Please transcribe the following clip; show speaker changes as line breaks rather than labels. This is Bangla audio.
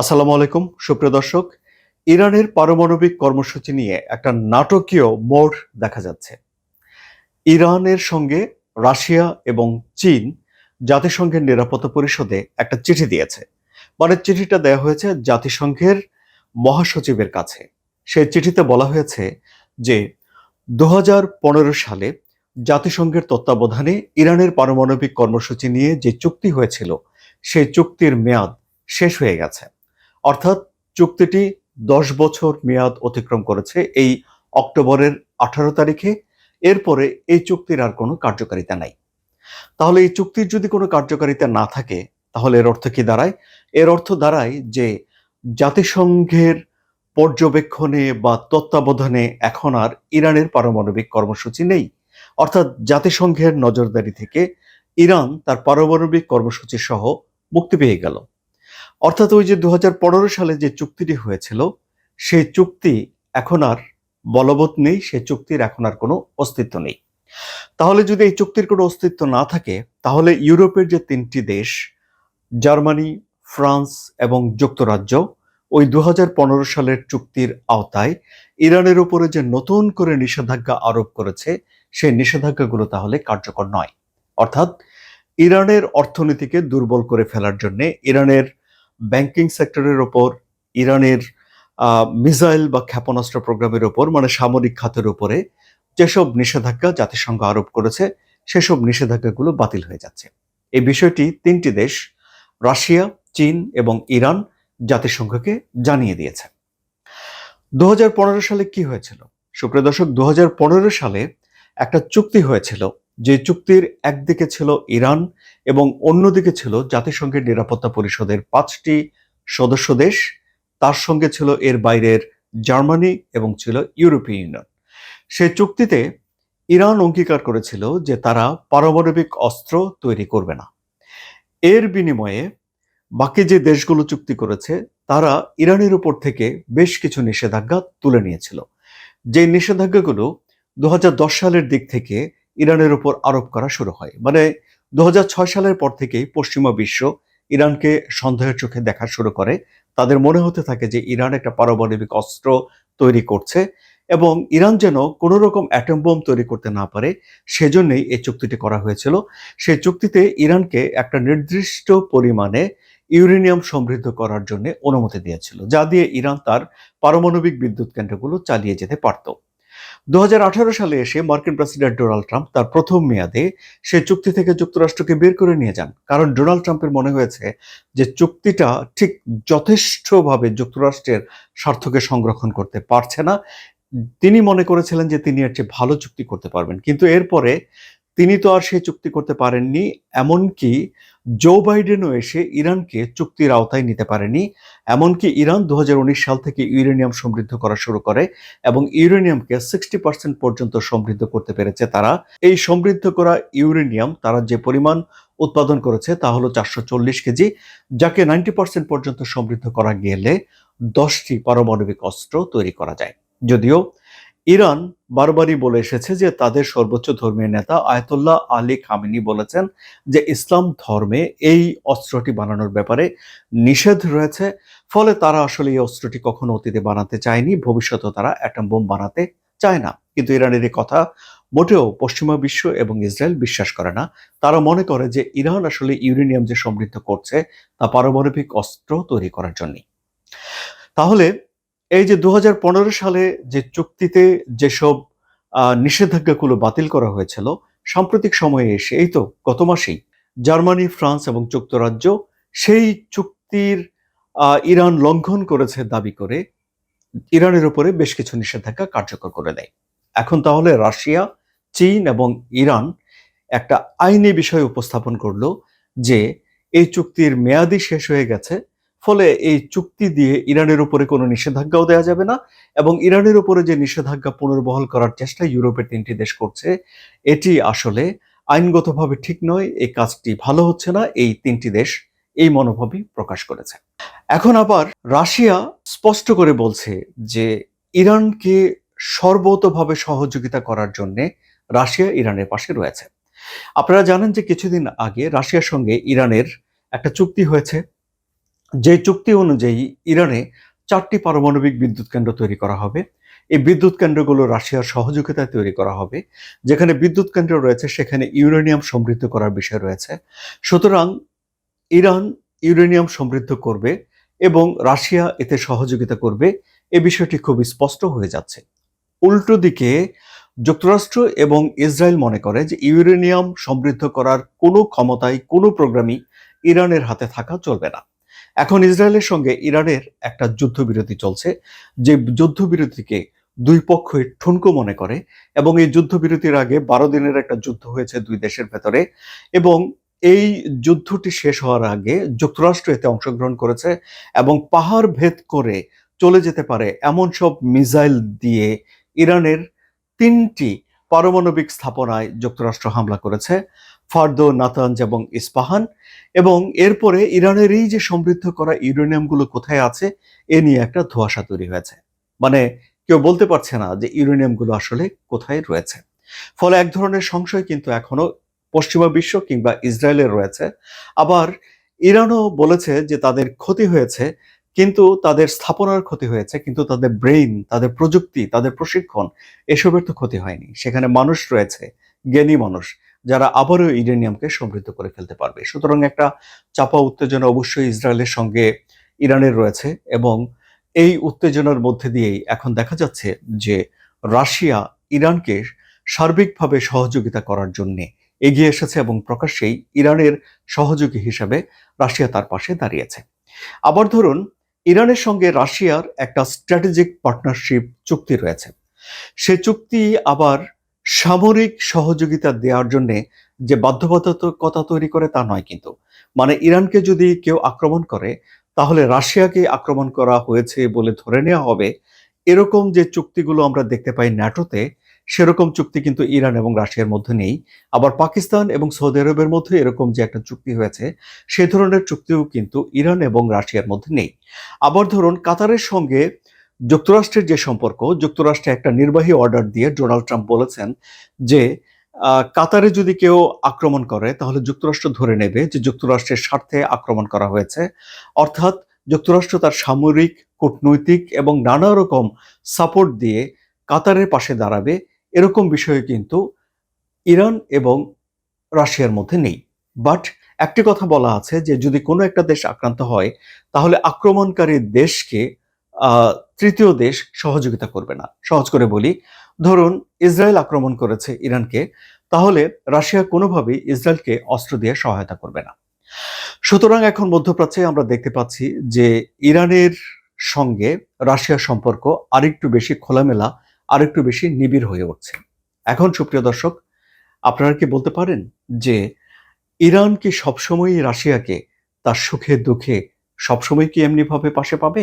আসসালামু আলাইকুম, সুপ্রিয় দর্শক। ইরানের পারমাণবিক কর্মসূচি নিয়ে একটা নাটকীয় মোড় দেখা যাচ্ছে। ইরানের সঙ্গে রাশিয়া এবং চীন জাতিসংঘের নিরাপত্তা পরিষদে একটা চিঠি দিয়েছে। মানে চিঠিটা দেওয়া হয়েছে জাতিসংঘের মহাসচিবের কাছে। সেই চিঠিতে বলা হয়েছে যে দু হাজার পনেরো সালে জাতিসংঘের তত্ত্বাবধানে ইরানের পারমাণবিক কর্মসূচি নিয়ে যে চুক্তি হয়েছিল, সেই চুক্তির মেয়াদ শেষ হয়ে গেছে। অর্থাৎ চুক্তিটি দশ বছর মেয়াদ অতিক্রম করেছে এই অক্টোবরের আঠারো তারিখে। এরপরে এই চুক্তির আর কোনো কার্যকারিতা নাই। তাহলে এই চুক্তির যদি কোনো কার্যকারিতা না থাকে, তাহলে এর অর্থ কি দাঁড়ায়? এর অর্থ দাঁড়ায় যে জাতিসংঘের পর্যবেক্ষণে বা তত্ত্বাবধানে এখন আর ইরানের পারমাণবিক কর্মসূচি নেই। অর্থাৎ জাতিসংঘের নজরদারি থেকে ইরান তার পারমাণবিক কর্মসূচি সহ মুক্তি পেয়ে গেল। অর্থাৎ ওই যে দু হাজার পনেরো সালে যে চুক্তিটি হয়েছিল, সেই চুক্তি এখন আর বলবৎ নেই, সেই চুক্তির এখন আর কোনো অস্তিত্ব নেই। তাহলে যদি এই চুক্তির কোনো অস্তিত্ব না থাকে, তাহলে ইউরোপের যে তিনটি দেশ, জার্মানি, ফ্রান্স এবং যুক্তরাজ্য, ওই দু হাজার পনেরো সালের চুক্তির আওতায় ইরানের উপরে যে নতুন করে নিষেধাজ্ঞা আরোপ করেছে, সেই নিষেধাজ্ঞাগুলো তাহলে কার্যকর নয়। অর্থাৎ ইরানের অর্থনীতিকে দুর্বল করে ফেলার জন্য ইরানের ব্যাংকিং সেক্টরের ওপর, ইরানের মিসাইল বা ক্ষেপণাস্ত্র প্রোগ্রামের ওপর মানে সামরিক খাতের উপরে যেসব নিষেধাজ্ঞা জাতিসংঘ আরোপ করেছে, সেসব নিষেধাজ্ঞাগুলো বাতিল হয়ে যাচ্ছে। এই বিষয়টি তিনটি দেশ, রাশিয়া, চীন এবং ইরান জাতিসংঘকে জানিয়ে দিয়েছে। দু হাজার পনেরো সালে কি হয়েছিল? সুপ্রিয় দর্শক দু সালে একটা চুক্তি হয়েছিল, যে চুক্তির একদিকে ছিল ইরান এবং অন্যদিকে ছিল জাতিসংঘের নিরাপত্তা পরিষদের পাঁচটি সদস্য দেশ। তার সঙ্গে ছিল এর বাইরের জার্মানি এবং ছিল ইউরোপীয় ইউনিয়ন। সেই চুক্তিতে ইরান অঙ্গীকার করেছিল যে তারা পারমাণবিক অস্ত্র তৈরি করবে না। এর বিনিময়ে বাকি যে দেশগুলো চুক্তি করেছে, তারা ইরানের উপর থেকে বেশ কিছু নিষেধাজ্ঞা তুলে নিয়েছিল। যে নিষেধাজ্ঞাগুলো দু হাজার দশ সালের দিক থেকে ইরানের উপর আরোপ করা শুরু হয়। মানে দু হাজার ছয় সালের পর থেকেই পশ্চিমা বিশ্ব ইরানকে সন্দেহের চোখে দেখা শুরু করে। তাদের মনে হতে থাকে যে ইরান একটা পারমাণবিক অস্ত্র তৈরি করছে এবং ইরান যেন কোনো রকম অ্যাটম বোম তৈরি করতে না পারে, সেজন্যই এই চুক্তিটি করা হয়েছিল। সেই চুক্তিতে ইরানকে একটা নির্দিষ্ট পরিমাণে ইউরেনিয়াম সমৃদ্ধ করার জন্য অনুমতি দিয়েছিল, যা দিয়ে ইরান তার পারমাণবিক বিদ্যুৎ কেন্দ্রগুলো চালিয়ে যেতে পারত। দু সালে এসে মার্কিন প্রেসিডেন্ট ডোনাল্ড ট্রাম্প তার প্রথম মেয়াদে সে চুক্তি থেকে যুক্তরাষ্ট্রকে বের করে নিয়ে যান। কারণ ডোনাল্ড ট্রাম্পের মনে হয়েছে যে চুক্তিটা ঠিক যথেষ্টভাবে যুক্তরাষ্ট্রের স্বার্থকে সংরক্ষণ করতে পারছে না। তিনি মনে করেছিলেন যে তিনি এর চেয়ে ভালো চুক্তি করতে পারবেন। কিন্তু এরপরে তিনি তো আর সেই চুক্তি করতে পারেননি, এমনকি জো বাইডেনও এসে ইরানকে চুক্তির আওতায় নিতে পারেনি, এমনকি ইরান দু হাজার উনিশ সাল থেকে ইউরেনিয়াম সমৃদ্ধ করা শুরু করে এবং ইউরেনিয়ামকে সিক্সটি পার্সেন্ট পর্যন্ত সমৃদ্ধ করতে পেরেছে তারা। এই সমৃদ্ধ করা ইউরেনিয়াম তারা যে পরিমাণ উৎপাদন করেছে তা হলো চারশো চল্লিশ কেজি, যাকে নাইনটি পার্সেন্ট পর্যন্ত সমৃদ্ধ করা গেলে দশটি পারমাণবিক অস্ত্র তৈরি করা যায়। যদিও ইরান বারবারই বলে এসেছে যে তাদের সর্বোচ্চ ধর্মীয় নেতা আয়তুল্লাহ আলী খামিনি বলেছেন যে ইসলাম ধর্মে এই অস্ত্রটি বানানোর ব্যাপারে নিষেধ রয়েছে। ফলে তারা আসলে এই অস্ত্রটি কখনো অতীতে বানাতে চায়নি। ভবিষ্যতেও তারা অ্যাটম বোম বানাতে চায় না। কিন্তু ইরানের এই কথা মোটেও পশ্চিমা বিশ্ব এবং ইসরায়েল বিশ্বাস করে না। তারা মনে করে যে ইরান আসলে ইউরেনিয়াম যে সমৃদ্ধ করছে তা পারমাণবিক অস্ত্র তৈরি করার জন্যই তাহলে এই যে দু হাজার পনেরো সালে যে চুক্তিতে যেসব নিষেধাজ্ঞাগুলো বাতিল করা হয়েছিল, সাম্প্রতিক সময়ে এসে, এই তো গত মাসেই জার্মানি, ফ্রান্স এবং যুক্তরাজ্য সেই চুক্তির ইরান লঙ্ঘন করেছে দাবি করে, ইরানের উপরে বেশ কিছু নিষেধাজ্ঞা কার্যকর করে দেয়। এখন তাহলে রাশিয়া, চীন এবং ইরান একটা আইনি বিষয় উপস্থাপন করল যে এই চুক্তির মেয়াদি শেষ হয়ে গেছে ফলে এই চুক্তি দিয়ে ইরানের উপরে কোনো নিষেধাজ্ঞাও দেওয়া যাবে না এবং ইরানের উপরে যে নিষেধাজ্ঞা পুনর্বহল করার চেষ্টা ইউরোপের তিনটি দেশ করছে, এটি আসলে আইনগতভাবে ঠিক নয়, এই কাজটি ভালো হচ্ছে না, এই তিনটি দেশ এই মনোভাবই প্রকাশ করেছে। এখন আবার রাশিয়া স্পষ্ট করে বলছে যে ইরানকে সর্বতভাবে সহযোগিতা করার জন্য রাশিয়া ইরানের পাশে রয়েছে। আপনারা জানেন যে কিছুদিন আগে রাশিয়ার সঙ্গে ইরানের একটা চুক্তি হয়েছে যে চুক্তি অনুযায়ী ইরানে চারটি পারমাণবিক বিদ্যুৎ কেন্দ্র তৈরি করা হবে। এই বিদ্যুৎ কেন্দ্রগুলো রাশিয়ার সহযোগিতায় তৈরি করা হবে। যেখানে বিদ্যুৎ কেন্দ্র রয়েছে, সেখানে ইউরেনিয়াম সমৃদ্ধ করার বিষয় রয়েছে। সুতরাং ইরান ইউরেনিয়াম সমৃদ্ধ করবে এবং রাশিয়া এতে সহযোগিতা করবে, এ বিষয়টি খুব স্পষ্ট হয়ে যাচ্ছে। উল্টো দিকে, যুক্তরাষ্ট্র এবং ইসরায়েল মনে করে যে ইউরেনিয়াম সমৃদ্ধ করার কোনো ক্ষমতায় কোনো প্রোগ্রামই ইরানের হাতে থাকা চলবে না। এখন ইসরায়েলের সঙ্গে ইরানের একটা যুদ্ধবিরতি চলছে, যে যুদ্ধবিরতিকে দুই পক্ষই ঠুনকো মনে করে এবং এই যুদ্ধবিরতির আগে বারো দিনের একটা যুদ্ধ হয়েছে দুই দেশের ভেতরে এবং এই যুদ্ধটি শেষ হওয়ার আগে যুক্তরাষ্ট্র এতে অংশগ্রহণ করেছে এবং পাহাড় ভেদ করে চলে যেতে পারে এমন সব মিসাইল দিয়ে ইরানের তিনটি পারমাণবিক স্থাপনায় যুক্তরাষ্ট্র হামলা করেছে। ফার্দো নাতাঞ্জ এবং ইস্পাহান। এবং এরপরে ইরানের এই যে সমৃদ্ধ করা ইউরেনিয়ামগুলো কোথায় আছে, এ নিয়ে একটা ধোঁয়াশা তৈরি হয়েছে। মানে কেউ বলতে পারছে না যে ইউরেনিয়ামগুলো আসলে কোথায় রয়েছে। ফলে এক ধরনের সংশয় কিন্তু এখনও পশ্চিমা বিশ্ব কিংবা ইসরায়েলের রয়েছে। আবার ইরানও বলেছে যে তাদের ক্ষতি হয়েছে, কিন্তু তাদের স্থাপনার ক্ষতি হয়েছে, কিন্তু তাদের ব্রেইন, তাদের প্রযুক্তি, তাদের প্রশিক্ষণ, এসবের তো ক্ষতি হয়নি। সেখানে মানুষ রয়েছে, জ্ঞানী মানুষ। যারা আবারও ইউরেনিয়ামকে সমৃদ্ধ করে ফেলতে পারবে। সুতরাং একটা চাপা উত্তেজনা অবশ্যই ইসরায়েলের সঙ্গে ইরানের রয়েছে এবং এই উত্তেজনার মধ্যে দিয়েই এখন দেখা যাচ্ছে যে রাশিয়া ইরানকে সার্বিকভাবে সহযোগিতা করার জন্য এগিয়ে এসেছে এবং প্রকাশ্যেই ইরানের সহযোগী হিসেবে রাশিয়া তার পাশে দাঁড়িয়েছে। আবার ধরুন, ইরানের সঙ্গে রাশিয়ার একটা স্ট্র্যাটেজিক পার্টনারশিপ চুক্তি রয়েছে। সে চুক্তি আবার সামরিক সহযোগিতা দেওয়ার জন্য যে বাধ্যবাধকতা তৈরি করে তা নয় কিন্তু। মানে ইরানকে যদি কেউ আক্রমণ করে, তাহলে রাশিয়াকে আক্রমণ করা হয়েছে বলে ধরে নেওয়া হবে। এরকম যে চুক্তিগুলো আমরা দেখতে পাই ন্যাটোতে, সেরকম চুক্তি কিন্তু ইরান এবং রাশিয়ার মধ্যে নেই। আবার পাকিস্তান এবং সৌদি আরবের মধ্যে এরকম যে একটা চুক্তি হয়েছে, সে ধরনের চুক্তিও কিন্তু ইরান এবং রাশিয়ার মধ্যে নেই। আবার ধরুন, কাতারের সঙ্গে যুক্তরাষ্ট্রের যে সম্পর্ক, যুক্তরাষ্ট্রে একটা নির্বাহী অর্ডার দিয়ে ডোনাল্ড ট্রাম্প বলেছেন যে কাতারে যদি কেউ আক্রমণ করে, তাহলে যুক্তরাষ্ট্র ধরে নেবে যে যুক্তরাষ্ট্রের স্বার্থে আক্রমণ করা হয়েছে। অর্থাৎ যুক্তরাষ্ট্র তার সামরিক, কূটনৈতিক এবং নানা রকম সাপোর্ট দিয়ে কাতারের পাশে দাঁড়াবে। এরকম বিষয়ে কিন্তু ইরান এবং রাশিয়ার মধ্যে নেই। বাট একটি কথা বলা আছে যে, যদি কোনো একটা দেশ আক্রান্ত হয়, তাহলে আক্রমণকারী দেশকে তৃতীয় দেশ সহযোগিতা করবে না। সহজ করে বলি, ধরুন ইসরায়েল আক্রমণ করেছে ইরানকে, তাহলে রাশিয়া কোনোভাবেই ইসরায়েলকে অস্ত্র দিয়ে সহায়তা করবে না। সুতরাং এখন মধ্যপ্রাচ্যে আমরা দেখতে পাচ্ছি যে ইরানের সঙ্গে রাশিয়ার সম্পর্ক আরেকটু বেশি খোলামেলা, আরেকটু বেশি নিবিড় হয়ে উঠছে। এখন সুপ্রিয় দর্শক, আপনারা কি বলতে পারেন যে ইরান কি সবসময়ই রাশিয়াকে তার সুখে, দুঃখে সবসময় কি এমনিভাবে পাশে পাবে?